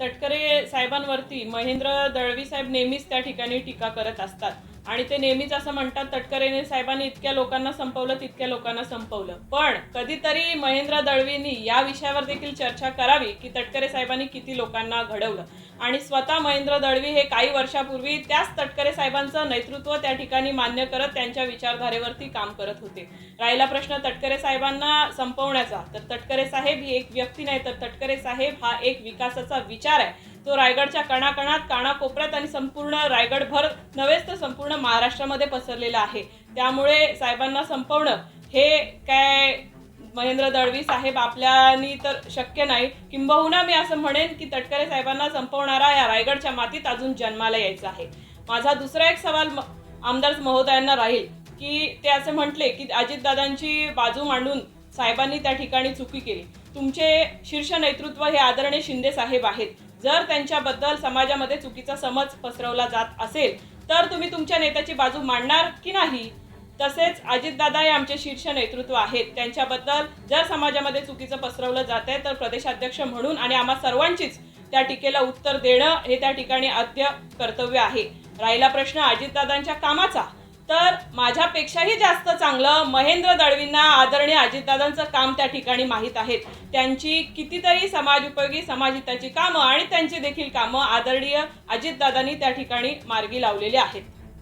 तटकरे साहेबांवरती महेंद्र दळवी साहेब नेहमीच त्या ठिकाणी टीका करत असतात. आणि ते नेहमीच असं म्हणतात तटकरे साहेबांनी इतक्या लोकांना संपवलं तितक्या लोकांना संपवलं. पण कधीतरी महेंद्र दळवींनी या विषयावर देखील चर्चा करावी की तटकरे साहेबांनी किती लोकांना घडवलं. आणि स्वतः महेंद्र दळवी हे काही वर्षापूर्वी त्याच तटकरे साहेबांचं नेतृत्व त्या ठिकाणी मान्य करत त्यांच्या विचारधारेवरती काम करत होते. राहिला प्रश्न तटकरे साहेबांना संपवण्याचा. तर तटकरे साहेब ही एक व्यक्ती नाही तर तटकरे साहेब हा एक विकासाचा विचार आहे. तो रायगडच्या कणाकणात कानाकोपऱ्यात आणि संपूर्ण रायगडभर नव्हेच तर संपूर्ण महाराष्ट्रामध्ये पसरलेला आहे. त्यामुळे साहेबांना संपवणं हे काय महेंद्र दळवी साहेब आपल्यानी तर शक्य नाही. किंबहुना मी असं म्हणेन की तटकरे साहेबांना संपवणारा या रायगडच्या मातीत अजून जन्माला यायचा आहे. माझा दुसरा एक सवाल म- आमदार महोदयांना राहील की ते असे म्हटले की अजितदादांची बाजू मांडून साहेबांनी त्या ठिकाणी चुकी केली. तुमचे शीर्ष नेतृत्व हे आदरणीय शिंदे साहेब आहेत. जर त्यांच्याबद्दल समाजामध्ये चुकीचा समज पसरवला जात असेल तर तुम्ही तुमच्या नेत्याची बाजू मांडणार की नाही? तसेच अजितदादा हे आमचे शीर्ष नेतृत्व आहेत. त्यांच्याबद्दल जर समाजामध्ये चुकीचं पसरवलं जात आहे तर प्रदेशाध्यक्ष म्हणून आणि आम्हा सर्वांचीच त्या टीकेला उत्तर देणं हे त्या ठिकाणी आद्य कर्तव्य आहे. राहिला प्रश्न अजितदादांच्या कामाचा. तर माझ्यापेक्षाही जास्त चांगलं महेंद्र दळवींना आदरणीय अजितदादांचं काम त्या ठिकाणी माहीत आहेत. त्यांची कितीतरी समाजोपयोगी समाजहिताची कामं आणि त्यांची देखील कामं आदरणीय अजितदादांनी त्या ठिकाणी मार्गी लावलेली आहेत.